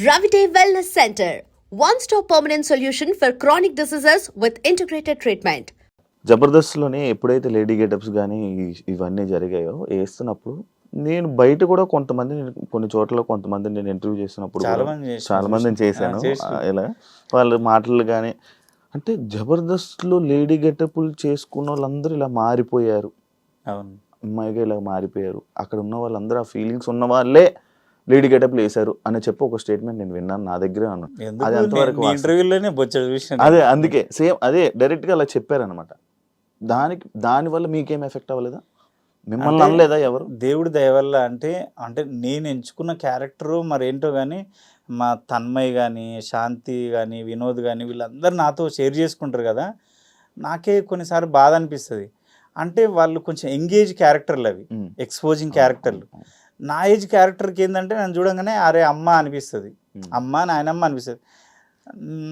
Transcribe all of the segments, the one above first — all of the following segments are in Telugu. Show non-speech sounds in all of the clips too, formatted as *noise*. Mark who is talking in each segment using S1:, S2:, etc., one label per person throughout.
S1: Ravite Wellness Center, one stop permanent solution for chronic diseases with integrated treatment.
S2: జబర్దస్త్లోనే ఎప్పుడైతే లేడీ గెటప్స్ కానీ ఇవన్నీ జరిగాయో వేస్తున్నప్పుడు నేను బయట కూడా కొంతమంది కొన్ని చోట్ల కొంతమంది నేను ఇంటర్వ్యూ చేసినప్పుడు
S3: చాలా
S2: మందిని చేశాను. ఇలా వాళ్ళ మాటలు కానీ అంటే జబర్దస్త్లో లేడీ గెటప్లు చేసుకున్న వాళ్ళందరూ ఇలా మారిపోయారు.
S3: అవును.
S2: అమ్మాయిగా ఇలా మారిపోయారు. అక్కడ ఉన్న వాళ్ళందరూ ఆ ఫీలింగ్స్ ఉన్న వాళ్ళే లేడీ గెటప్లు వేశారు అని చెప్పి ఒక స్టేట్మెంట్ నేను విన్నాను నా దగ్గర అది వాస్తవం?
S3: ఇంటర్వ్యూలోనే
S2: అదే అందుకే సేమ్ అదే డైరెక్ట్గా అలా చెప్పారనమాట దానికి దాని వల్ల మీకేం ఎఫెక్ట్ అవ్వలేదా? మిమ్మల్ని అనలేదా ఎవరు?
S3: దేవుడి దయ వల్ల అంటే అంటే నేను ఎంచుకున్న క్యారెక్టరు మరేంటో కానీ మా తన్మయ్ కానీ శాంతి కానీ వినోద్ కానీ వీళ్ళందరూ నాతో షేర్ చేసుకుంటారు కదా నాకే కొన్నిసార్లు బాధ అనిపిస్తుంది. అంటే వాళ్ళు కొంచెం ఎంగేజ్ క్యారెక్టర్లు అవి. ఎక్స్పోజింగ్ క్యారెక్టర్లు నా ఏజ్ క్యారెక్టర్కి ఏంటంటే నన్ను చూడంగానే అరే అమ్మ అనిపిస్తుంది. అమ్మ నాయనమ్మ అనిపిస్తుంది.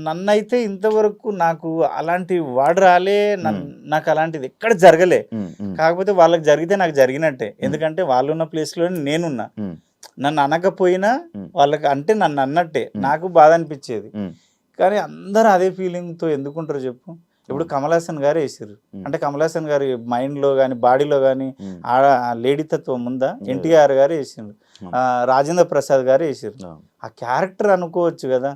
S3: నన్నైతే ఇంతవరకు నాకు అలాంటి వాడు రాలే నాకు అలాంటిది ఎక్కడ జరగలే. కాకపోతే వాళ్ళకి జరిగితే నాకు జరిగినట్టే. ఎందుకంటే వాళ్ళు ఉన్న ప్లేస్లో నేనున్నా నన్ను అనకపోయినా. వాళ్ళకి అంటే నన్ను అన్నట్టే. నాకు బాధ అనిపించేది. కానీ అందరూ అదే ఫీలింగ్తో ఎందుకుంటారు చెప్పు. ఇప్పుడు కమల్ హాసన్ గారు వేసారు. అంటే కమల్ హాసన్ గారి మైండ్లో కానీ బాడీలో కానీ
S2: ఉమ్.
S3: ఆడ లేడీ తత్వం ఉందా ఎన్టీఆర్ గారు వేసిండ్రు. ఆ, రాజేంద్ర ప్రసాద్ గారు వేసారు
S2: ఆ,
S3: ఆ క్యారెక్టర్ అనుకోవచ్చు కదా.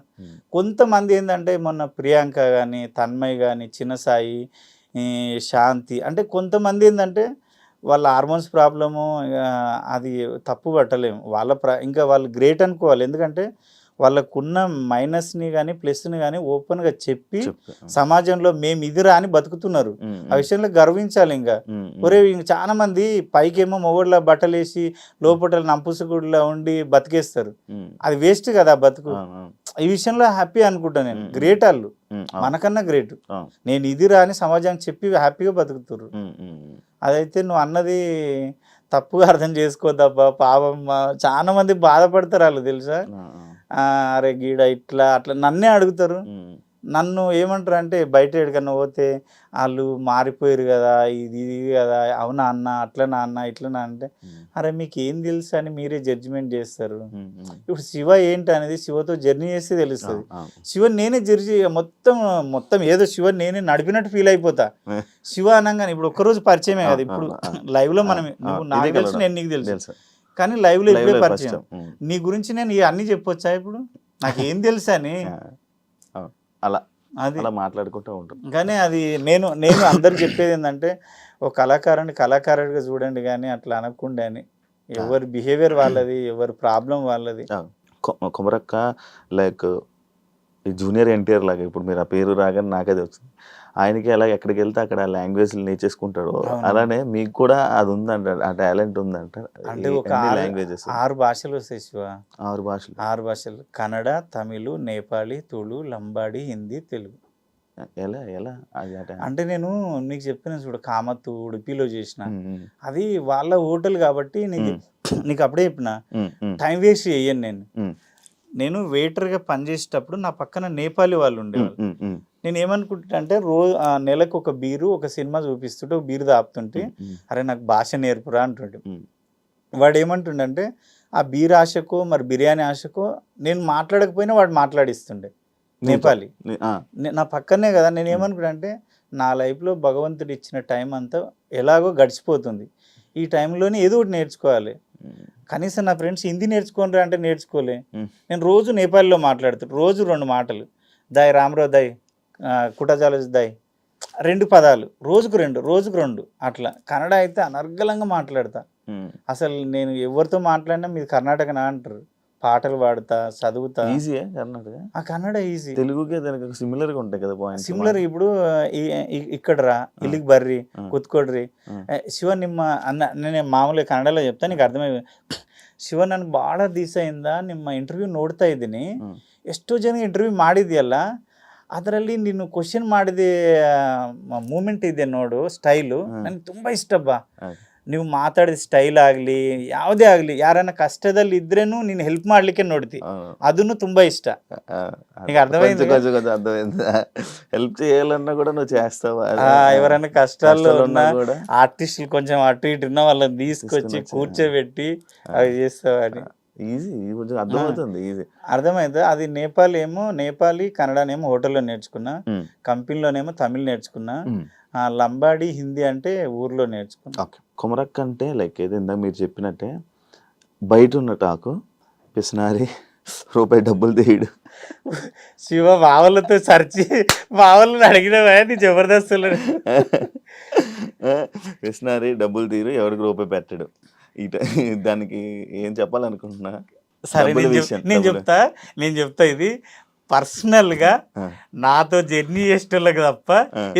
S3: కొంతమంది ఏంటంటే మొన్న ప్రియాంక కానీ తన్మయ్ కానీ చిన్నసాయి శాంతి అంటే కొంతమంది ఏంటంటే వాళ్ళ హార్మోన్స్ ప్రాబ్లము అది తప్పు పట్టలేము. వాళ్ళ ప్ర ఇంకా వాళ్ళు గ్రేట్ అనుకోవాలి. ఎందుకంటే వాళ్ళకున్న మైనస్ని కానీ ప్లస్ని కానీ ఓపెన్గా చెప్పి
S2: చెప్పు.
S3: సమాజంలో మేము ఇదిరా అని బతుకుతున్నారు. ఆ విషయంలో గర్వించాలి ఇంకా ఒరే ఇంక చాలా మంది పైకేమో మొగోళ్ళ బట్టలేసి లోపల నంపుసుగుడిలా ఉండి బతికేస్తారు. అది వేస్ట్ కదా బతుకు. ఈ విషయంలో హ్యాపీ అనుకుంటా నేను. గ్రేట్ వాళ్ళు. మనకన్నా గ్రేట్. నేను ఇది రాని సమాజానికి చెప్పి హ్యాపీగా బతుకుతున్నారు అదైతే నువ్వు అన్నది తప్పుగా అర్థం చేసుకోద్దబ్బా పాపం. మా- చాలా మంది బాధపడతారు వాళ్ళు తెలుసా? అరే గీడ ఇట్లా అట్లా నన్నే అడుగుతారు. నన్ను ఏమంటారు అంటే బయట ఎక్కడికన్నా పోతే వాళ్ళు మారిపోయారు కదా ఇది ఇది కదా అవునా అన్న అట్లనా అన్న ఇట్లనా అంటే అరే మీకు ఏం తెలుసు అని మీరే జడ్జిమెంట్ చేస్తారు. ఇప్పుడు శివ ఏంటి అనేది శివతో జర్నీ చేస్తే తెలుస్తుంది. శివ నేనే జర్జి మొత్తం మొత్తం ఏదో శివ నేనే నడిపినట్టు ఫీల్ అయిపోతా. *laughs* శివ అనగానే ఇప్పుడు ఒక్కరోజు పరిచయమే కదా ఇప్పుడు
S2: ఆ, ఆ,
S3: లైవ్లో మనం నువ్వు నాకు తెలుసు. నేను నీకు తెలుసు. కానీ లైవ్లో
S2: Live
S3: ఇప్పుడే పరిచయం. నీ గురించి నేను అన్ని చెప్పొచ్చా ఇప్పుడు? నాకు ఏం తెలుసు అని.
S2: అలా.
S3: అది.
S2: అలా మాట్లాడుకుంటూ ఉంటాం.
S3: కానీ అది నేను నేను అందరికి చెప్పేది ఏంటంటే ఒక కళాకారుని కళాకారుడిగా చూడండి కానీ అట్లా అనకుండా అని. ఎవరి బిహేవియర్ వాళ్ళది ఎవరి ప్రాబ్లం వాళ్ళది.
S2: కొమరక్క లైక్ ఈ జూనియర్ ఎన్టీఆర్ లాగా ఇప్పుడు మీరు ఆ పేరు రాగానే నాకదే వచ్చింది. ఆయనకి ఎలా ఎక్కడికి వెళ్తే అక్కడ లాంగ్వేజ్ నేర్చేసుకుంటాడు. అలానే మీకు కూడా అది ఉందంట ఆ టాలెంట్ ఉందంట.
S3: అంటే ఒక ఆరు-
S2: లాంగ్వేజెస్.
S3: ఆరు భాషలు వస్తాయి శివ.
S2: ఆరు భాషలు.
S3: ఆరు భాషలు. కన్నడ తమిళ్ నేపాళీ తుళు లంబాడి హిందీ తెలుగు.
S2: ఎలా ఎలా? ఆ
S3: అంటే నేను నీకు చెప్పిన చూడు కామత్తు ఉడిపిలో చేసిన. అది వాళ్ళ హోటల్ కాబట్టి నీకు నీకు అప్పుడే చెప్పిన. టైం వేస్ట్ చేయను నేను. నేను వెయిటర్గా పనిచేసేటప్పుడు నా పక్కన నేపాలి వాళ్ళు ఉండేవాళ్ళు. నేను ఏమనుకుంటా అంటే రోజు నెలకు ఒక బీరు ఒక సినిమా చూపిస్తుంటే ఒక బీరు తాపుతుంటే
S2: ఉమ్,
S3: అరే నాకు భాష నేర్పురా అంటుండే. వాడు ఏమంటుండంటే ఆ బీర్ ఆశకో మరి బిర్యానీ ఆశకో నేను మాట్లాడకపోయినా వాడు మాట్లాడిస్తుండే. నేపాలి.
S2: నీ-
S3: పక్కనే కదా నేను ఏమనుకున్నా అంటే నా లైఫ్లో భగవంతుడు ఇచ్చిన టైం అంతా ఎలాగో గడిచిపోతుంది. ఈ టైంలోనే ఏదో ఒకటి నేర్చుకోవాలి. కనీసం నా ఫ్రెండ్స్ హిందీ నేర్చుకోనరా అంటే నేర్చుకోలే. నేను రోజు నేపాల్లో మాట్లాడుతాను రోజు రెండు మాటలు. దాయ్ రామరావు దాయ్ కుటజాలజీ దాయ్ రెండు పదాలు. రోజుకు రెండు రోజుకు రెండు. అట్లా. కన్నడ అయితే అనర్గళంగా మాట్లాడతా. అసలు నేను ఎవరితో మాట్లాడినా మీరు కర్ణాటకనా అంటారు. పాటలు పాడతా చదువుతా
S2: ಈಜಿ కన్నడ
S3: ఆ కన్నడ ఈజీ
S2: తెలుగుకే దానికి సిమిలర్ గా ఉంటాయి కదా పాయింట్
S3: ಸಿಮಿಲರ್ ఇప్పుడు ఇక్కడ ಇಲ್ಲಿಗೆ ಬರ್ರಿ ಕುತ್ಕೊಡ್ರಿ. ಶಿವ ನಿಮ್ಮ ಅನ್ನ ನಾನು ಮಾಮೂಲಿ ಕನ್ನಡಲ್ಲ ಚೆಪ್ತಾ నీకు అర్థమై ಶಿವ ನಾನು ಭಾಳ ದಿವಸದಿಂದ ನಿಮ್ಮ ಇಂಟರ್ವ್ಯೂ ನೋಡ್ತಾ
S2: ಇದೀನಿ
S3: ಎಷ್ಟೋ ಜನ ಇಂಟರ್ವ್ಯೂ ಮಾಡಿದ್ಯಲ್ಲ ಅದರಲ್ಲಿ ನೀನು ಕ್ವಶನ್ ಮಾಡಿದ ಮೂಮೆಂಟ್ ಇದೆ ನೋಡು ಸ್ಟೈಲು ನನಗೆ ತುಂಬಾ
S2: ಇಷ್ಟ
S3: ನೀವು ಮಾತಾಡಿದ ಸ್ಟೈಲ್ ಆಗಲಿ ಯಾವುದೇ ಆಗಲಿ ಯಾರನ್ನ ಕಷ್ಟದಲ್ಲಿ ಇದ್ರೇನು ನೀನು ಹೆಲ್ಪ್ ಮಾಡ್ಲಿಕ್ಕೆ ನೋಡ್ತಿ ಅದನ್ನು ತುಂಬಾ ಇಷ್ಟ నీకు అర్థమైంది
S2: కొంచెం కొంచెం అర్థమైంది హెల్ప్ చేయాలన్నా కూడా నువ్వు చేస్తావా
S3: ఆ, ఎవరైనా కష్టాల్లో
S2: కష్టాలు
S3: ఉన్నా
S2: ఉన్నా కూడా
S3: ఆర్టిస్టులు కొంచెం అటు ఇటు ఉన్న వాళ్ళని తీసుకొచ్చి
S2: తీసుకొని వచ్చి,
S3: కూర్చోబెట్టి అవి చేస్తావని
S2: ఈజీ కొంచెం అర్థమవుతుంది ఈజీ
S3: అర్థమైందా అది నేపాల్ ఏమో నేపాలీ కన్నడనేమో హోటల్లో నేర్చుకున్నా
S2: ఉమ్.
S3: కంపెనీలోనేమో తమిళ్ నేర్చుకున్నా
S2: ఉమ్.
S3: ఆ, లంబాడి హిందీ అంటే ఊర్లో నేర్చుకున్నా
S2: ఓకే కుమరక్క అంటే లైక్ ఏదో ఇందాక మీరు చెప్పినట్టే బయట ఉన్న టాకు పిసినారి రూపాయి డబ్బులు తీయడు.
S3: శివ మావలతో సర్చి మావలను అడిగిన నీ జబర్దస్తులు.
S2: పిసినారి డబ్బులు తీరు ఎవరికి రూపాయి పెట్టడు. ఇట దానికి ఏం చెప్పాలనుకుంటున్నా?
S3: సరే నేను. చెప్తా నేను చెప్తా ఇది.
S2: పర్సనల్గా.
S3: నాతో జర్నీ చేసేటోళ్ళకి తప్ప.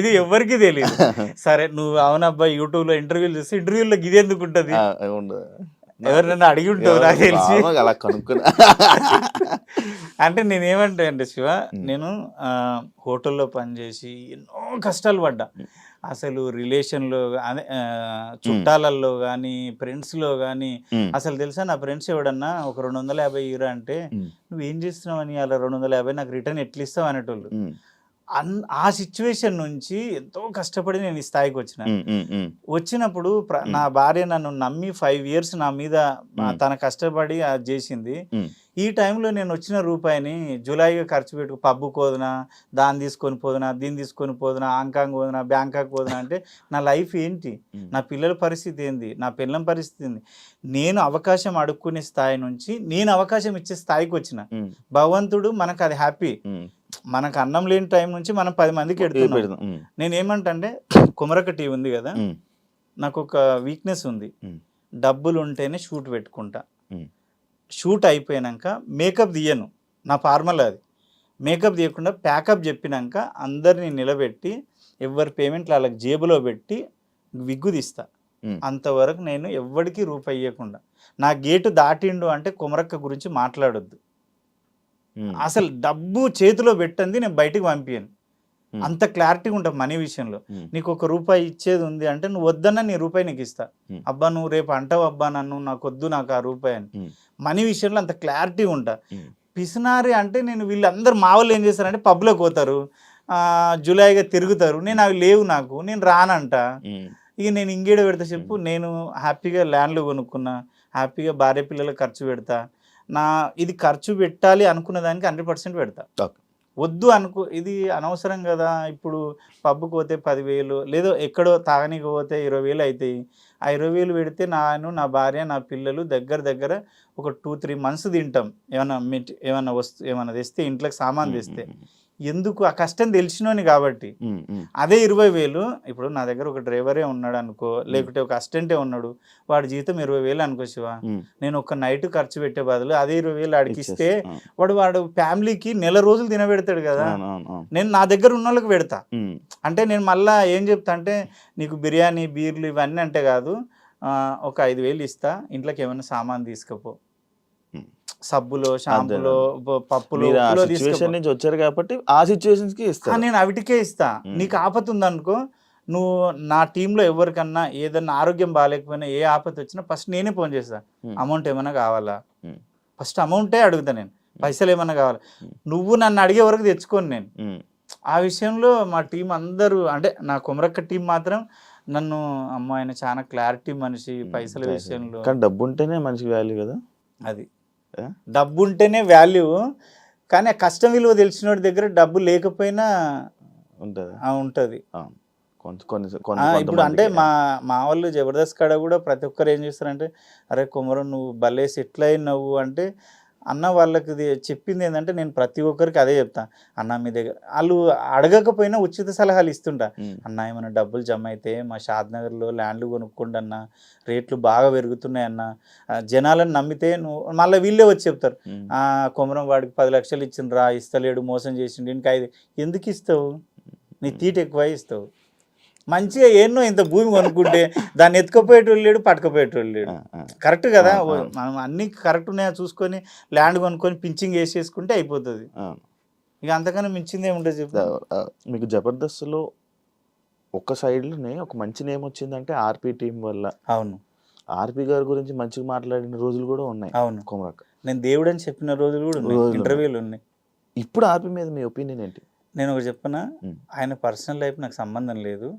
S3: ఇది ఎవరికి తెలియదు *laughs* సరే నువ్వు అవునబ్బా యూట్యూబ్లో ఇంటర్వ్యూలు చూస్తే ఇంటర్వ్యూలో ఇది ఎందుకు ఉంటది. ఎవరినైనా అడిగి ఉంటావు నాకు తెలిసి?
S2: అలా కనుక్కున్నా. *laughs*
S3: అంటే నేను ఏమంటా అంటే శివ నేను హోటల్లో పనిచేసి ఎన్నో కష్టాలు పడ్డా. అసలు రిలేషన్లో చుట్టాలల్లో కానీ ఫ్రెండ్స్లో కానీ. అసలు తెలుసా నా ఫ్రెండ్స్ ఎవడన్నా ఒక రెండు వందల యాభై ఇరా అంటే. నువ్వు ఏం చేస్తున్నావు అని అలా రెండు వందల యాభై నాకు రిటర్న్ ఎట్లా ఇస్తావు అనేటోళ్ళు. అన్ ఆ సిచ్యువేషన్ నుంచి ఎంతో కష్టపడి నేను ఈ స్థాయికి వచ్చిన. వచ్చినప్పుడు నా భార్య నన్ను నమ్మి ఫైవ్ ఇయర్స్ నా మీద. తన కష్టపడి అది చేసింది. ఈ టైంలో నేను వచ్చిన రూపాయిని జులైగా ఖర్చు పెట్టు పబ్బు పోదునా దాన్ని తీసుకొని పోదునా దీన్ని తీసుకొని పోదునా హాంకాంగ్ పోదునా బ్యాంకాక్ పోదునా అంటే నా లైఫ్ ఏంటి. నా పిల్లల పరిస్థితి ఏంది నా పిల్లల పరిస్థితి ఏంది నేను అవకాశం అడుక్కునే స్థాయి నుంచి నేను అవకాశం ఇచ్చే స్థాయికి వచ్చిన. భగవంతుడు మనకు అది హ్యాపీ. మనకు అన్నం లేని టైం నుంచి మనం పది మందికి ఎడుతున్నాం. నేను ఏమంటే కుమరక టీ ఉంది కదా. నాకు ఒక వీక్నెస్ ఉంది. డబ్బులు ఉంటేనే షూట్ పెట్టుకుంటా. షూట్ అయిపోయాక మేకప్ తీయను నా ఫార్మల్ అది మేకప్ తీయకుండా ప్యాకప్ చెప్పినాక అందరినీ నిలబెట్టి ఎవరి పేమెంట్లు వాళ్ళకి జేబులో పెట్టి విగ్గు తీస్తా. అంతవరకు నేను ఎవ్వడికి రూపాయి ఇవ్వకుండా నా గేటు దాటిండు అంటే కుమరక్క గురించి మాట్లాడొద్దు. అసలు డబ్బు చేతిలో పెట్టంది నేను బయటికి పంపించాను. అంత క్లారిటీగా ఉంటుంది మనీ విషయంలో. నీకు ఒక రూపాయి ఇచ్చేది ఉంది అంటే నువ్వు వద్దన్నా నీ రూపాయి నీకు ఇస్తా. అబ్బా నువ్వు రేపు అంటావు అబ్బా నన్ను నాకు వద్దు నాకు ఆ రూపాయి అని. మనీ విషయంలో అంత క్లారిటీ ఉంటా. పిసినారి అంటే నేను వీళ్ళందరూ మా వాళ్ళు ఏం చేస్తారంటే పబ్లోకి పోతారు ఆ, జులైగా తిరుగుతారు నేను అవి లేవు నాకు నేను రానంట. ఇక నేను ఇంకేడ పెడతా చెప్పు నేను హ్యాపీగా ల్యాండ్లు కొనుక్కున్నా హ్యాపీగా భార్య పిల్లలకు ఖర్చు పెడతా నా ఇది ఖర్చు పెట్టాలి అనుకున్న దానికి హండ్రెడ్ పర్సెంట్ పెడతా. వద్దు అనుకో ఇది అనవసరం కదా ఇప్పుడు పబ్కి పోతే పదివేలు లేదో ఎక్కడో తాగనీకి పోతే ఇరవై వేలు అవుతాయి ఆ ఇరవై వేలు పెడితే నేను నా భార్య నా పిల్లలు దగ్గర దగ్గర ఒక టూ త్రీ మంత్స్ తింటాం. ఏమన్నా మెట్ ఏమన్నా వస్తు ఏమన్నా తెస్తే ఇంట్లోకి సామాన్ తెస్తే. ఎందుకు ఆ కష్టం తెలిసినోని కాబట్టి. అదే ఇరవై వేలు ఇప్పుడు నా దగ్గర ఒక డ్రైవరే ఉన్నాడు అనుకో లేకుంటే ఒక అసిస్టెంటే ఉన్నాడు వాడి జీతం ఇరవై వేలు అనుకో శివ. నేను ఒక నైట్ ఖర్చు పెట్టే బదులు అదే ఇరవై వేలు
S2: ఇచ్చేస్తా.
S3: వాడు వాడు ఫ్యామిలీకి నెల రోజులు తినబెడతాడు కదా. నేను నా దగ్గర ఉన్న వాళ్ళకి పెడతా. అంటే నేను మళ్ళా ఏం చెప్తా అంటే నీకు బిర్యానీ బీర్లు ఇవన్నీ అంటే కాదు ఒక ఐదు వేలు ఇస్తా ఇంట్లోకి ఏమైనా సామాన్ తీసుకపో. సబ్బులో షాంపులో పప్పులో
S2: సిచ్యువేషన్ నుంచి వచ్చారు కాబట్టి ఆ సిచ్యువేషన్స్కి
S3: ఆ,
S2: ఇస్తారు
S3: నేను అవిటికే ఇస్తా. నీకు ఆపత ఉందనుకో నువ్వు నా టీంలో ఎవరికన్నా ఏదన్నా ఆరోగ్యం బాగాలేకపోయినా ఏ ఆపత వచ్చినా ఫస్ట్ నేనే ఫోన్ చేస్తా. అమౌంట్ ఏమైనా కావాలా. ఫస్ట్ అమౌంటే అడుగుతా నేను పైసలు ఏమైనా కావాలా. నువ్వు నన్ను అడిగే వరకు తెచ్చుకోను నేను. ఆ విషయంలో మా టీం అందరూ అంటే నా కుమరక్క టీం మాత్రం నన్ను అమ్మ ఆయన చాలా క్లారిటీ మనిషి పైసల. విషయంలో
S2: కానీ డబ్బు ఉంటేనే మనిషికి వాల్యూ కదా
S3: అది? డబ్బు ఉంటేనే వాల్యూ కానీ ఆ కష్టం విలువ తెలిసిన వాడి దగ్గర డబ్బు లేకపోయినా
S2: ఉంటది
S3: ఉంటది ఇప్పుడు అంటే. మా మా వాళ్ళు జబర్దస్త్ కాడ కూడా ప్రతి ఒక్కరు ఏం చేస్తారంటే అరే కుమరం నువ్వు భలే సెటిల్ అయినావు అంటే అన్న వాళ్ళకి చెప్పింది ఏంటంటే నేను ప్రతి ఒక్కరికి అదే చెప్తా. అన్న మీ దగ్గర వాళ్ళు అడగకపోయినా ఉచిత సలహాలు ఇస్తుంటా. అన్న ఏమైనా డబ్బులు జమ అయితే మా షాద్ నగర్లో ల్యాండ్లు కొనుక్కోండి అన్న. రేట్లు బాగా పెరుగుతున్నాయి అన్న. జనాలను నమ్మితే నువ్వు మళ్ళీ వీళ్ళే వచ్చి చెప్తారు. కొమరం వాడికి పది లక్షలు ఇచ్చిండ్రా ఇస్తలేడు మోసం చేసిండు ఇంకా ఐదు ఎందుకు ఇస్తావు? నీ తీట ఎక్కువ ఇస్తావు. మంచిగా ఎన్నో ఇంత భూమి కొనుక్కుంటే దాన్ని ఎత్తుకపోయేటోళ్ళు లేడు పట్టుకపోయేటోళ్ళు లేడు. కరెక్ట్ కదా. మనం అన్ని కరెక్ట్ ఉన్నాయో చూసుకొని ల్యాండ్ కొనుక్కొని పించింగ్ వేసేసుకుంటే అయిపోతుంది. ఇక అంతకన్నా మించింది ఏముంటుంది చెప్పు.
S2: ఆ, మీకు జబర్దస్త్లో ఒక సైడ్లోనే ఒక మంచి నేమ్ వచ్చిందంటే ఆర్పి టీం వల్ల.
S3: అవును.
S2: ఆర్పి గారి గురించి మంచిగా మాట్లాడిన రోజులు కూడా ఉన్నాయి.
S3: అవును.
S2: కుమరక్
S3: నేను దేవుడు అని చెప్పిన రోజులు కూడా ఉన్నాయి. ఇంటర్వ్యూలు ఉన్నాయి.
S2: ఇప్పుడు ఆర్పి మీద మీ ఒపీనియన్ ఏంటి?
S3: నేను ఒకటి చెప్పనా. ఆయన పర్సనల్ లైఫ్ నాకు సంబంధం లేదు.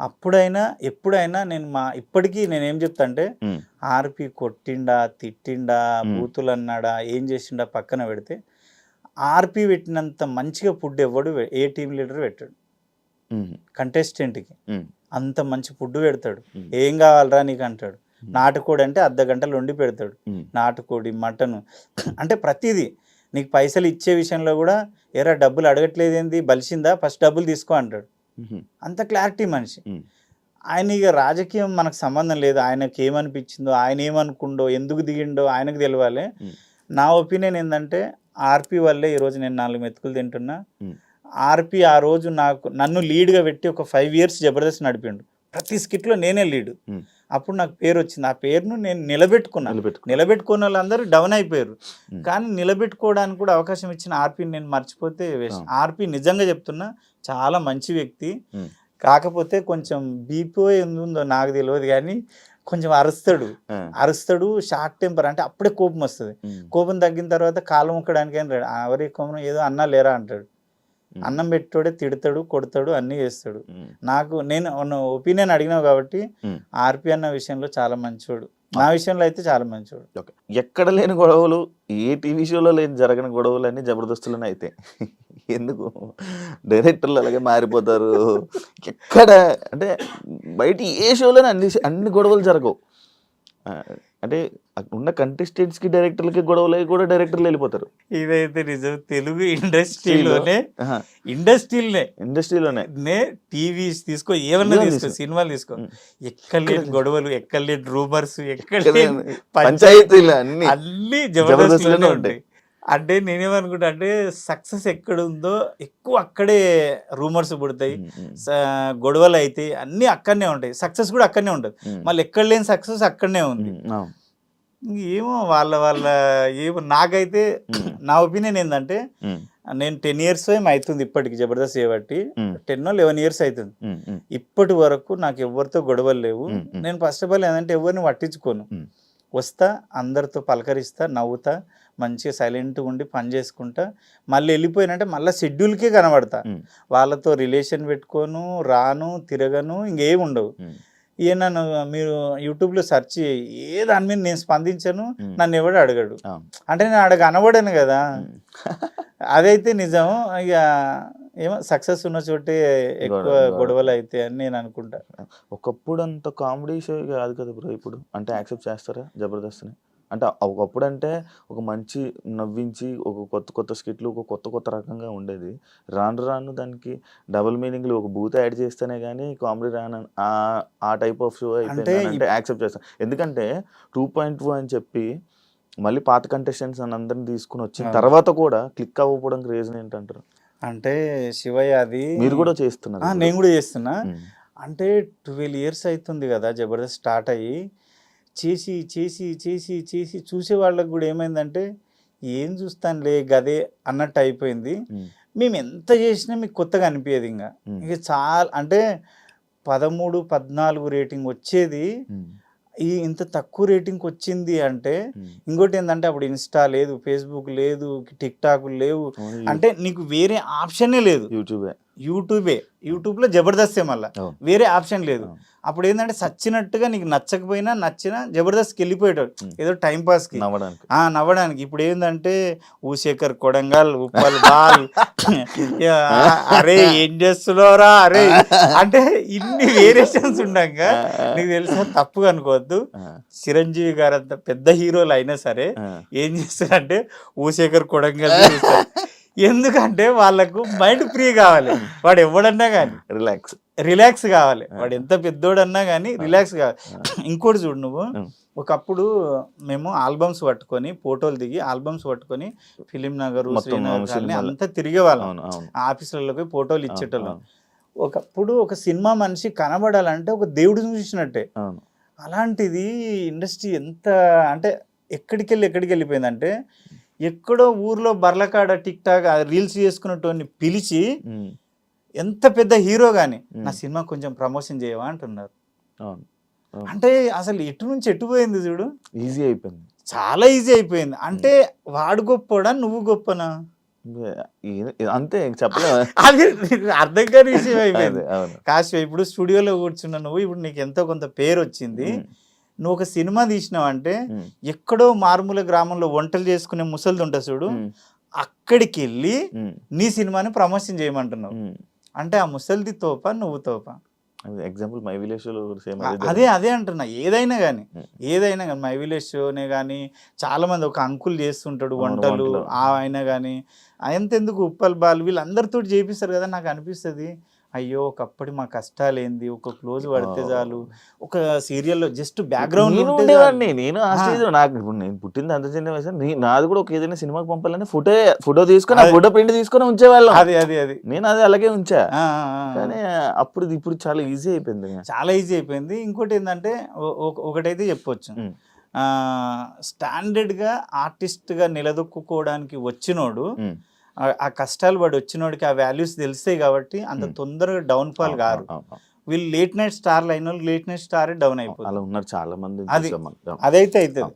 S3: అప్పుడైనా ఎప్పుడైనా నేను మా ఇప్పటికీ నేను ఏం చెప్తా అంటే ఆర్పి కొట్టిండా తిట్టిండా. బూతులు అన్నాడా ఏం చేసిండా పక్కన పెడితే ఆర్పి పెట్టినంత మంచిగా ఫుడ్ ఎవ్వడు ఏ టీం లీడర్ పెట్టాడు. కంటెస్టెంట్కి. అంత మంచి ఫుడ్ పెడతాడు. ఏం కావాలరా నీకు అంటాడు. నాటుకోడి అంటే అర్ధ గంటలు వండి పెడతాడు. నాటుకోడి మటన్ అంటే ప్రతిదీ. నీకు పైసలు ఇచ్చే విషయంలో కూడా ఏరా డబ్బులు అడగట్లేదు ఏంది బలిసిందా? ఫస్ట్ డబ్బులు తీసుకో అంటాడు. అంత క్లారిటీ మనిషి. ఆయన ఇక రాజకీయం మనకు సంబంధం లేదు. ఆయనకి ఏమనిపించిందో ఆయన ఏమనుకుండో ఎందుకు దిగిండో ఆయనకు తెలియాలి. నా ఒపీనియన్ ఏంటంటే ఆర్పి వల్లే ఈరోజు నేను నాలుగు మెతుకులు తింటున్నా. ఆర్పి ఆ రోజు నాకు నన్ను లీడ్గా పెట్టి ఒక ఫైవ్ ఇయర్స్ జబర్దస్త్ నడిపిండు. ప్రతి స్కిట్లో నేనే లీడ్. అప్పుడు నాకు పేరు వచ్చింది. ఆ పేరును నేను నిలబెట్టుకున్నాను
S2: నిలబెట్టుకో.
S3: నిలబెట్టుకున్న వాళ్ళందరూ డౌన్ అయిపోయారు. కానీ నిలబెట్టుకోవడానికి కూడా అవకాశం ఇచ్చిన ఆర్పిని నేను మర్చిపోతే. ఆర్పి నిజంగా చెప్తున్నా చాలా మంచి వ్యక్తి. కాకపోతే కొంచెం బీపీ ఉందో నాకు తెలియదు కానీ కొంచెం అరుస్తాడు. అరుస్తాడు షార్ట్ టెంపర్ అంటే అప్పుడే కోపం వస్తుంది. కోపం తగ్గిన తర్వాత కాలం ముక్కడానికి ఏం రాడు. ఎవరి కోపం ఏదో అన్నా లేరా అంటాడు. అన్నం పెట్టోడే తిడతాడు కొడతాడు అన్నీ చేస్తాడు. నాకు నేను ఒపీనియన్ అడిగినావు కాబట్టి. ఆర్పి అన్న విషయంలో చాలా మంచోడు. నా విషయంలో అయితే చాలా
S2: ఓకే. ఎక్కడ లేని గొడవలు ఏ టీవీ షోలో లేని జరగని గొడవలు అన్ని జబర్దస్తులోనే అయితే. ఎందుకు? డైరెక్టర్లు అలాగే మారిపోతారు. ఎక్కడ? అంటే బయట ఏ షోలోనే అన్ని అన్ని గొడవలు జరగవు. అంటే ఉన్న contestants కి డైరెక్టర్లకి గొడవలు కూడా డైరెక్టర్లు వెళ్ళిపోతారు.
S3: ఇదైతే నిజం. తెలుగు ఇండస్ట్రీలోనే ఇండస్ట్రీలోనే
S2: ఇండస్ట్రీలోనే.
S3: నే టీవీస్ తీసుకో ఏమన్నా తీసుకో. సినిమాలు తీసుకో. ఎక్కడ లేని గొడవలు ఎక్కడ లేని రూమర్స్ ఎక్కడ లేని
S2: లేని
S3: పంచాయతీ
S2: పంచాయతీలు అన్ని
S3: అన్ని
S2: జబర్దస్త్లోనే ఉంటాయి.
S3: అంటే నేనేమనుకుంటా అంటే సక్సెస్ ఎక్కడ ఉందో ఎక్కువ అక్కడే రూమర్స్ పుడతాయి. గొడవలు అయితే అన్ని అక్కడనే ఉంటాయి. సక్సెస్ కూడా అక్కడనే ఉంటుంది. మళ్ళీ ఎక్కడ లేని సక్సెస్ అక్కడనే ఉంది. ఏమో వాళ్ళ వాళ్ళ ఏమో నాకైతే నా ఒపీనియన్ ఏంటంటే నేను టెన్ ఇయర్స్ ఏం అవుతుంది ఇప్పటికి జబర్దస్త్ చేయబట్టి
S2: ఉమ్,
S3: టెన్ లెవెన్ ఇయర్స్ అవుతుంది ఇప్పటి వరకు నాకు ఎవరితో గొడవలు లేవు. నేను ఫస్ట్ ఆఫ్ ఆల్ ఏంటంటే ఎవరిని పట్టించుకోను. వస్తా అందరితో పలకరిస్తా నవ్వుతా మంచిగా సైలెంట్గా ఉండి పని చేసుకుంటా మళ్ళీ వెళ్ళిపోయినంటే మళ్ళీ షెడ్యూల్కే కనబడతా. వాళ్ళతో రిలేషన్ పెట్టుకోను రాను తిరగను ఇంకేం ఉండవు. నన్ను మీరు యూట్యూబ్లో సెర్చ్ ఏ దాని మీద నేను స్పందించను. నన్ను ఎవడు అడగడు. అంటే నేను అడగ అనబడను కదా. అదైతే నిజం. ఇక ఏమో సక్సెస్ ఉన్న చోటే ఎక్కువ
S2: గొడవ-
S3: గొడవలు అయితే అని నేను అనుకుంటా.
S2: ఒకప్పుడు అంత కామెడీ షో కాదు కదా బ్రో ఇప్పుడు? అంటే యాక్సెప్ట్ చేస్తారా జబర్దస్త్ని? అంటే ఒకప్పుడు అంటే ఒక మంచి నవ్వించి ఒక కొత్త కొత్త స్కిట్లు ఒక కొత్త కొత్త రకంగా ఉండేది. రాను రాను దానికి డబుల్ మీనింగ్లు ఒక బూత్ యాడ్ చేస్తేనే కానీ కామెడీ రాను ఆ- టైప్ ఆఫ్ షో అయిపోయింది
S3: అంటే
S2: యాక్సెప్ట్ చేస్తాను ఎందుకంటే టూ పాయింట్ టూ అని చెప్పి మళ్ళీ పాత కంటెస్టెంట్స్ అని అందరిని తీసుకుని వచ్చిన. తర్వాత కూడా క్లిక్ అవ్వకపోవడానికి రీజన్ ఏంటంటారు?
S3: అంటే శివయ్య అది
S2: మీరు కూడా చేస్తున్నారు.
S3: నేను కూడా చేస్తున్నా. అంటే ట్వెల్వ్ ఇయర్స్ అవుతుంది కదా జబర్దస్త్ స్టార్ట్ అయ్యి. చేసి చేసి చేసి చేసి చూసే వాళ్ళకి కూడా ఏమైందంటే ఏం చూస్తానులే గదే అన్నట్టు అయిపోయింది. మేము ఎంత చేసినా మీకు కొత్తగా అనిపించేది ఇంకా ఇక చాలా అంటే పదమూడు పద్నాలుగు రేటింగ్ వచ్చేది. ఈ ఇంత తక్కువ రేటింగ్ వచ్చింది అంటే. ఇంకోటి ఏంటంటే అప్పుడు ఇన్స్టా లేదు ఫేస్బుక్ లేదు టిక్ టాక్ లేవు. అంటే నీకు వేరే ఆప్షనే లేదు.
S2: యూట్యూబే.
S3: యూట్యూబే. యూట్యూబ్లో జబర్దస్తే మళ్ళా. వేరే ఆప్షన్ లేదు. అప్పుడు ఏంటంటే సచ్చినట్టుగా నీకు నచ్చకపోయినా నచ్చినా జబర్దస్త్కి వెళ్ళిపోయేటోడు. ఏదో టైం పాస్కి
S2: నవ్వడానికి.
S3: ఆ నవ్వడానికి. ఇప్పుడు ఏంటంటే ఊశేఖర్ కొడంగల్ ఉప్పల్ బాల్. అరే ఏం చేస్తున్నావురా? అరే అంటే ఇన్ని వేరియేషన్స్ ఉండగా నీకు తెలుసా తప్పుగా అనుకోవద్దు. చిరంజీవి గారు అంత పెద్ద హీరోలు అయినా సరే ఏం చేస్తారంటే ఊశేఖర్ కొడంగల్. ఎందుకంటే వాళ్ళకు మైండ్ ఫ్రీ కావాలి. వాడు ఎవడన్నా కానీ
S2: రిలాక్స్
S3: రిలాక్స్ కావాలి. వాడు ఎంత పెద్దోడన్నా కానీ రిలాక్స్ కావాలి. ఇంకోటి చూడు నువ్వు. ఒకప్పుడు మేము ఆల్బమ్స్ పట్టుకొని ఫోటోలు దిగి ఆల్బమ్స్ పట్టుకొని ఫిలిం నగర్ శ్రీనగర్. అంతా తిరిగేవాళ్ళం.
S2: అవును
S3: ఆఫీసులలోకి ఫోటోలు ఇచ్చేటోళ్ళం. ఒకప్పుడు ఒక సినిమా మనిషి కనబడాలంటే ఒక దేవుడు చూసినట్టే. అలాంటిది ఇండస్ట్రీ ఎంత అంటే ఎక్కడికి వెళ్ళి ఎక్కడికి వెళ్ళిపోయిందంటే ఎక్కడో ఊర్లో బర్లకాడ టిక్ టాక్ రీల్స్ చేసుకున్నటువంటి పిలిచి ఎంత పెద్ద హీరో కానీ. నా సినిమా కొంచెం ప్రమోషన్ చేయవా అంటున్నారు. అంటే అసలు ఎటు నుంచి ఎటు పోయింది చూడు?
S2: ఈజీ అయిపోయింది.
S3: చాలా ఈజీ అయిపోయింది. అంటే వాడు గొప్పడా నువ్వు గొప్పనా?
S2: అంతే *laughs*
S3: అది అర్థం కాని విషయం అయిపోయింది. కాశీ ఇప్పుడు స్టూడియోలో కూర్చున్న నువ్వు ఇప్పుడు నీకు ఎంతో కొంత పేరు వచ్చింది నువ్వు ఒక సినిమా తీసినావు అంటే ఎక్కడో మారుమూల గ్రామంలో వంటలు చేసుకునే ముసలిది ఉంటుంది చూడు అక్కడికి వెళ్ళి నీ సినిమాని ప్రమోషన్ చేయమంటున్నావు. అంటే ఆ ముసలిది తోప నువ్వు తోప.
S2: ఎగ్జాంపుల్ మై విలేజ్
S3: అదే అదే అంటున్నా. ఏదైనా కానీ. ఏదైనా కానీ మై విలేజ్ షోనే కానీ చాలా మంది ఒక అంకుల్ చేస్తుంటాడు వంటలు. ఆ ఆయన కానీ ఎంతెందుకు ఉప్పల్ బాల్ వీళ్ళందరితో చేపిస్తారు కదా నాకు అనిపిస్తుంది. అయ్యో ఒకప్పటి మా కష్టాలు ఏంది ఒక క్లోజ్ పడితే చాలు. ఒక సీరియల్లో జస్ట్ బ్యాక్గ్రౌండ్
S2: నేను ఉండేవాడిని నేను ఆ స్టేజ్ నాకు ఇప్పుడు నేను పుట్టింది అంత చిన్న వయసు నాది కూడా ఒక ఏదైనా సినిమాకి పంపాలని ఫోటో ఫోటో తీసుకొని. ఫోటో ప్రింట్ తీసుకొని ఉంచేవాళ్ళం.
S3: అది అది అది.
S2: నేను అది అలాగే ఉంచా. కానీ అప్పుడు ఇప్పుడు చాలా ఈజీ అయిపోయింది.
S3: చాలా ఈజీ అయిపోయింది. ఇంకోటి ఏంటంటే ఒకటైతే చెప్పొచ్చు. స్టాండర్డ్గా ఆర్టిస్ట్గా నిలదొక్కుకోవడానికి వచ్చినోడు. ఆ- కష్టాలు పడి వచ్చినోడికి ఆ వాల్యూస్ తెలుస్తాయి కాబట్టి అంత. తొందరగా డౌన్ ఫాల్ కారు. వీళ్ళు లేట్ నైట్ స్టార్లు అయిన వాళ్ళు లేట్ నైట్ స్టార్ డౌన్ అయిపోతుంది
S2: అలా ఉన్నారు చాలా మంది
S3: అది-. అదైతే అవుతుంది